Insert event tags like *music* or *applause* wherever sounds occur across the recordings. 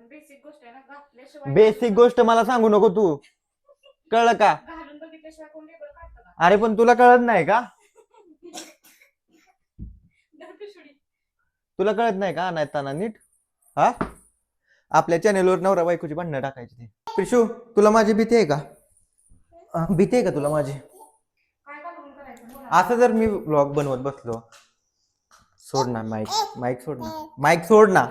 पण बेसिक गोष्ट आहे ना घातल्याशिवाय बेसिक गोष्ट मला सांगू नको तू. कळलं का? घालून बघितल्याशिवाय कोण टेबल काढतं का? अरे पण तुला कळत नाही का. तुला कळत नाही का आणायताना नीट? हा? आपल्या चॅनेलवर नवरा बायकोची भांडणं टाकायची ते. पिशू तुला माझी भीती आहे का? अं, भीती आहे का तुला माझी? काय घालून करायचं बोला. असं जर मी ब्लॉग बनवत बसलो सोड ना माईक माईक सोड ना. माईक सोड ना.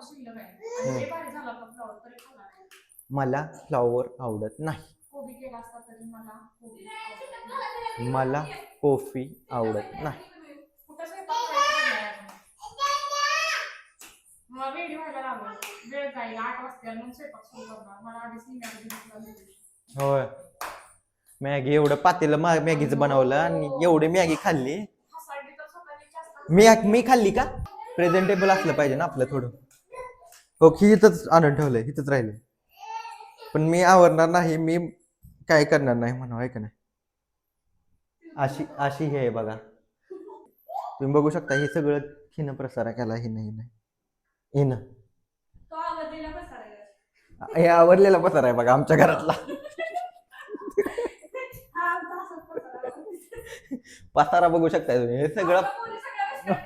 फ्लॉवर शिल्लक आहे. लय भारी झाला होता फ्लॉवर तरी खाणार नाही. मला फ्लॉवर आवडत नाही. कोबी केला असता तरी मला कोबी आवडत नाही. मला कॉफी आवडत नाही. कुठं स्वयंपाक करायचा नाही अजून. मला वेळ व्हायला लागला. वेळ जाईल आठ वाजता मग स्वयंपाक सुरू करणार. मला आधीच निघायला होय. मॅगी एवढं पातेलं मा- मॅगीचं बनवलं आणि एवढी मॅगी खाल्ली. तर जास्त मी मी खाल्ली का? प्रेझेंटेबल असलं पाहिजे ना आपलं थोडं. हो की इथंच आणून ठेवलंय इथंच राहिले पण मी आवरणार नाही मी काय करणार नाही म्हणा आहे का नाही अशी अशी हे आहे बघा तुम्ही बघू शकता हे सगळं हिनं प्रसारा केला हिनं हिनं हिनं तो आवडलेला हे आवडलेला पसारा आहे बघा आमच्या घरातला हा आमचा असाच पसारा. पसारा बघू शकता तुम्ही हे सगळं सगळ्या.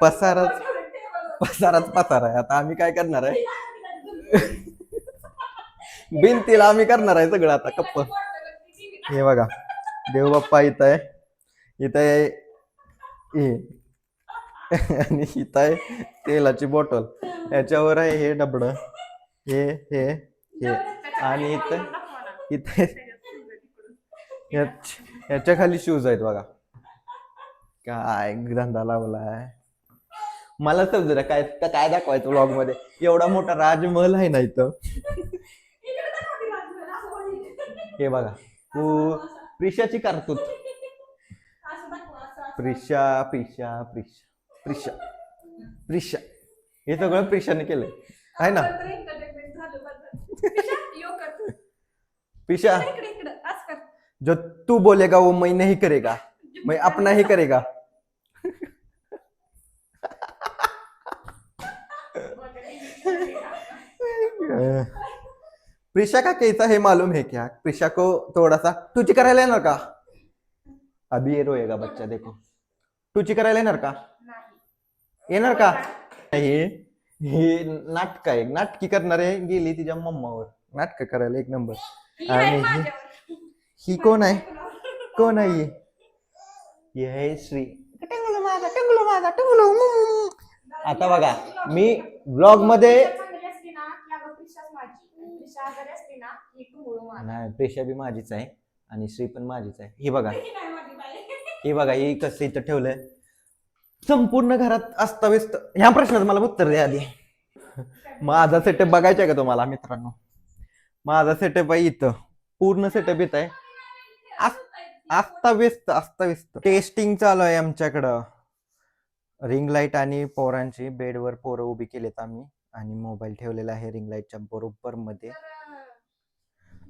पसाराच टेबलवर. पसाराच पसार आहे. आता आम्ही काय करणार आहे? भिंतीला आम्ही करणार आहे सगळं आता कप्प. हे बघा देवबाप्पा इथं आहे. इथं आहे आणि इथं आहे तेलाची बॉटल. याच्यावर आहे हे डबड. हे हे हे. आणि इथं इथे याच्या खाली शूज आहेत बघा. काय धंदा लावलाय. मला समजलं काय का- काय दाखवायचं व्लॉगमध्ये? एवढा मोठा राजमहल आहे ना इथं. हे बघा तू प्रिशाची कारतूत. असं. प्रिशा प्रिशा प्रिशा प्रिशा प्रिशा. हे सगळं प्रिशाने केलंय. आहे ना. प्रिशा जो तू बोलेगा वो मैं नहीं करेगा. मैं अपना ही करेगा. प्रिशा का कैसा है मालूम है. क्या प्रिशा को थोड़ा सा तुझी करायला येणार का? अभी ये रोएगा बच्चा देखो. तुझी करायला येणार का. येणार का? हे हे नाटक आहे. नाटकी करणार आहे गेली तिच्या मम्मावर. नाटक करायला एक नंबर. ही आणि ही-. ही कोण आहे? *laughs* कोण आहे ही? आहे श्री. टंगलो माझा टंगलो माझा टंगलो. मम्म. आता बघा मी ब्लॉगमध्ये प्रिशा चांगली असली ना की अगं प्रिशाच माझी प्रिशा आजारी असली ना माझा नाही प्रेशा बी माझीच आहे आणि श्री पण माझीच आहे. ही बघा. ही नाही माझी बाई. ही बघा ही कसं इथं ठेवलंय. संपूर्ण घरात अस्ताव्यस्त. ह्या प्रश्नाचं मला उत्तर द्या आधी. माझा सेटअप बघायचा का तुम्हाला मित्रांनो? माझा सेटअप आहे इथं. पूर्ण सेटअप येत आहे. अस्ताव्यस्त अस्ताव्यस्त. टेस्टिंग चालू आहे आमच्याकडं. रिंग लाइट आणि पोरांची बेडवर पोरं उभी केलेत आम्ही. आणि मोबाईल ठेवलेला आहे रिंग लाईटच्या बरोबर मध्ये.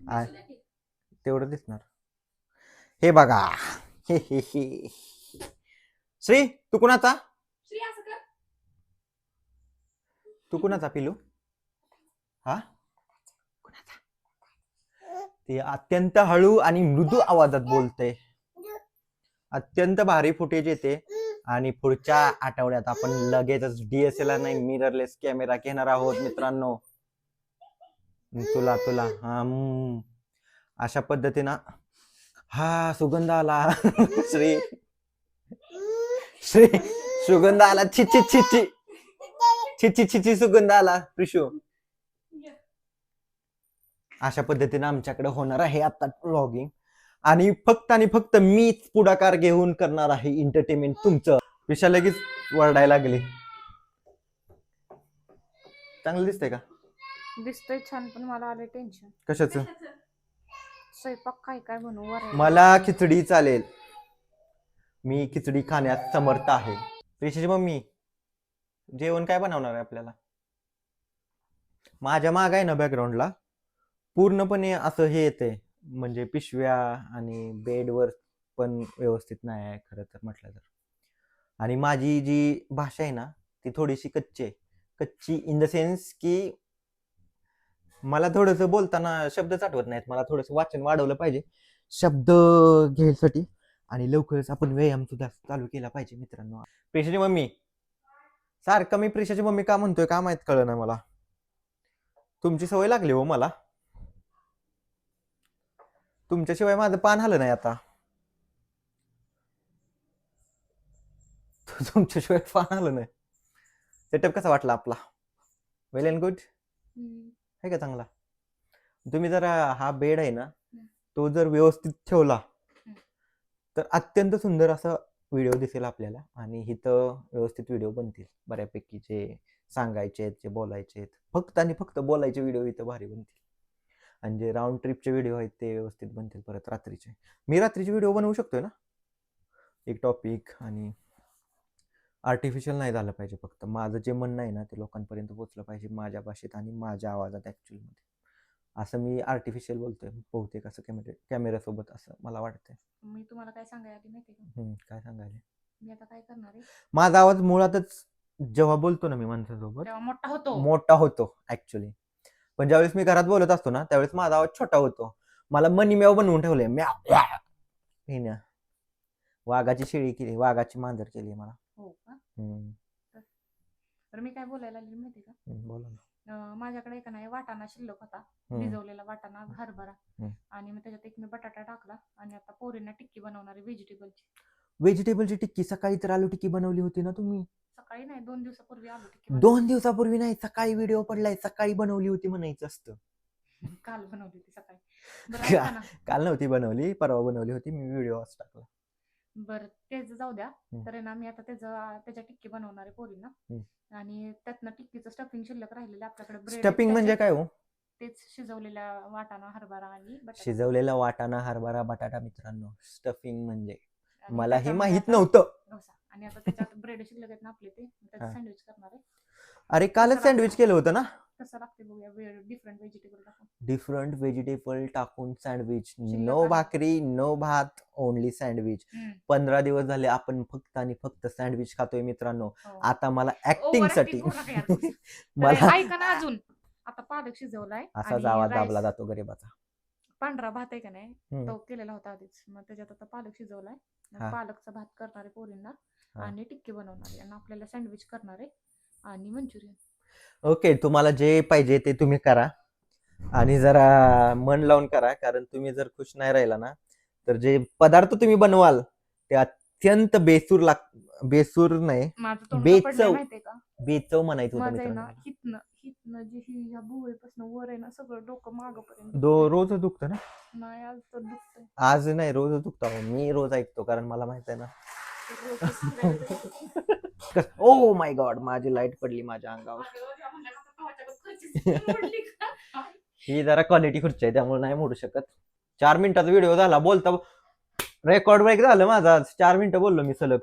आ- तेवढं दिसणार. हे बघा. हे हे हे. श्री तू कुणाचा? तू कुणाचा पिलू? हा? कुणाचा? ते अत्यंत हळू आणि मृदू आवाजात बोलते. अत्यंत भारी फुटेज येते. आणि पुढच्या आठवड्यात आपण लगेचच डीएसएल नाही मिररलेस कॅमेरा घेणार आहोत मित्रांनो. तुला तुला. हा अशा पद्धतीनं हा सुगंध आला. *laughs* श्री श्री सुगंध आला. छिची छिची छिची छिची सुगंध आला प्रिशू अशा पद्धतीनं आमच्याकडे होणार आहे आता व्लॉगिंग आणि फक्त आणि फक्त मीच पुढाकार घेऊन करणार आहे एंटरटेनमेंट तुमचं. पिशा लगेच वरडायला लागले. चांगलं दिसतंय का? दिसतोय छान पण मला आले टेन्शन कशाच? स्वयंपाक काय काय बनवू वरण. मला खिचडी चालेल. मी खिचडी खाण्यास समर्थ आहे. प्रिशाची मम्मी जेवण काय बनवणार आहे आपल्याला? माझ्या माग आहे ना बॅकग्राऊंडला पूर्णपणे असं हे येते म्हणजे पिशव्या आणि बेडवर पण व्यवस्थित नाही आहे खरं तर म्हटलं तर. आणि माझी जी भाषा आहे ना ती थोडीशी कच्ची आहे. कच्ची इन द सेन्स की मला थोडंसं बोलताना शब्दच आठवत नाहीत. मला थोडंसं वाचन वाढवलं पाहिजे. शब्द घ्यायसाठी आणि लवकरच आपण व्यायाम सुद्धा चालू केला पाहिजे मित्रांनो. पेशाची मम्मी. सारखं मी प्रेशाची मम्मी का म्हणतोय का माहीत कळलं ना मला. तुमची सवय लागली हो मला. तुमच्याशिवाय माझं पान आलं नाही आता. *laughs* तुमच्याशिवाय पान आलं नाही. सेटअप कसा वाटला आपला? वेल अँड गुड आहे का चांगला? तुम्ही जर हा बेड आहे ना तो जर व्यवस्थित ठेवला तर अत्यंत सुंदर असा व्हिडिओ दिसेल आपल्याला आणि इथं व्यवस्थित व्हिडिओ बनतील. बऱ्यापैकी जे सांगायचे आहेत जे बोलायचे आहेत फक्त आणि फक्त बोलायचे व्हिडिओ इथं भारी बनतील. आणि जे राऊंड ट्रिपचे व्हिडिओ आहेत ते व्यवस्थित बनतील परत रात्रीचे. मी रात्रीचे व्हिडिओ बनवू शकतोय ना? एक टॉपिक आणि आर्टिफिशियल नाही झालं पाहिजे फक्त. माझं जे म्हणणं आहे ना ते लोकांपर्यंत पोहोचलं पाहिजे माझ्या भाषेत आणि माझ्या आवाजात ॲक्च्युअलमध्ये असं मी आर्टिफिशियल बोलतोय बहुतेक असं कॅमेरे कॅमेऱ्यासोबत असं मला वाटतंय. मी तुम्हाला काय सांगायला आली माहिती का? हम्म, काय सांगायला? मी आता काय करणार आहे? माझा आवाज मुळातच जेव्हा बोलतो ना मी माणसासोबत तेव्हा मोठा होतो. मोठा होतो ऍक्च्युली पण ज्यावेळेस मी घरात बोलत असतो ना त्यावेळेस माझा आवाज छोटा होतो. मला मनी म्याव बनवून ठेवलंय. म्याव हिनं. वाघाची शेळी केली वाघाची मांजर केली मला. हो का? हम्म, तर मी काय बोलायला लागली माहिती का? बोला ना. अं, माझ्याकडे एक नाही वाटाणा शिल्लक होता. हम्म, भिजवलेला वाटाणा हरभरा. हम्म. आणि मग त्याच्यात एक मी बटाटा टाकला आणि आता पोरींना टिक्की बनवणारी व्हेजिटेबलची. व्हेजिटेबलची टिक्की सकाळी तर आलू टिक्की बनवली होती ना तुम्ही? सकाळी नाही दोन दिवसापूर्वी आलो टिक्की दोन दिवसापूर्वी नाही सकाळी व्हिडिओ पडलाय सकाळी बनवली होती म्हणायचं असतं. बनवली. काल बनवली होती सकाळी. बरं ऐका ना. काल नव्हती बनवली परवा बनवली होती मी व्हिडिओ टाकला. बरं तेच जाऊ द्या. हम्म. तर आहे ना मी आता त्याचं त्याच्या टिक्की बनवणार आहे पोरींना. आणि त्यातनं टिक्कीचं स्टफिंग शिल्लक राहिलेलं आपल्याकडे. Bread आहे स्टफिंग म्हणजे त्याच्यात काय हो? तेच शिजवलेल्या वाटाणा हरभरा आणि बटाटा. शिजवलेला वाटाणा हरभरा बटाटा मित्रांनो. स्टफिंग म्हणजे. आणि मलाही त्याच्यामध्ये माहीत आता नव्हतं. डोसा आणि आता त्याच्यात ब्रेड शिल्लक आहेत ना आपले ते हा. सँडविच करणार आहे. अरे कालच सँडविच केलं होतं ना? कसं लागते बघूया. डिफरंट व्हेजिटेबल टाकून. डिफरंट व्हेजिटेबल टाकून सँडविच शिल्लक नो आहे. भाकरी नो भात ओनली सँडविच. पंधरा दिवस झाले आपण फक्त आणि फक्त सँडविच खातोय मित्रांनो. हो. आता मला ऍक्टिंग Overacting साठी. करू नका यार तुम्ही. *laughs* तर मला ऐका ना अजून. आता पालक शिजवलाय आणि आवाज rice- दाबला जातो गरीबाचा. पांढरा भात आहे का नाही. तो केलेला होता आधीच मग त्याच्यात आता पालक शिजवलाय हा. पालकचा भात करणार पोरींना हा. आणि टिक्की बनवणार आणि आपल्याला सँडविच करणार आणि मंचुरियन ओके तुम्हाला जे पाहिजे ते तुम्ही करा आणि जरा मन लावून करा कारण तुम्ही जर खुश नाही राहिला ना तर जे पदार्थ तुम्ही बनवाल ते अत्यंत बेसूर लाग बेसूर नाही माझं तोंड बेचव. पडलंय माहितीये का बेचव म्हणायचं होतं माझं आहे ना मित्रांनो हितनं हितनं जी ही ह्या भुवळीपासून वर आहे ना सगळं डोकं मागपर्यंत दो रोज दुखतं ना? नाही आज तर दुखतंय. आज नाही रोज दुखतो अहो. मी रोज ऐकतो कारण मला माहीत आहे ना. रोजच *laughs* फिरायला जायचं. ओ माय गॉड माझी लाइट पडली माझ्या अंगावर. म्हणलं का खुर्चीच *laughs* का? ही जरा क्वालिटी खुर्ची आहे त्यामुळे नाही मोडू शकत. चार मिनिटाचा व्हिडिओ झाला बोलता रेकॉर्ड ब्रेक झालं माझा आज. चार मिनिटं बोललो मी सलग.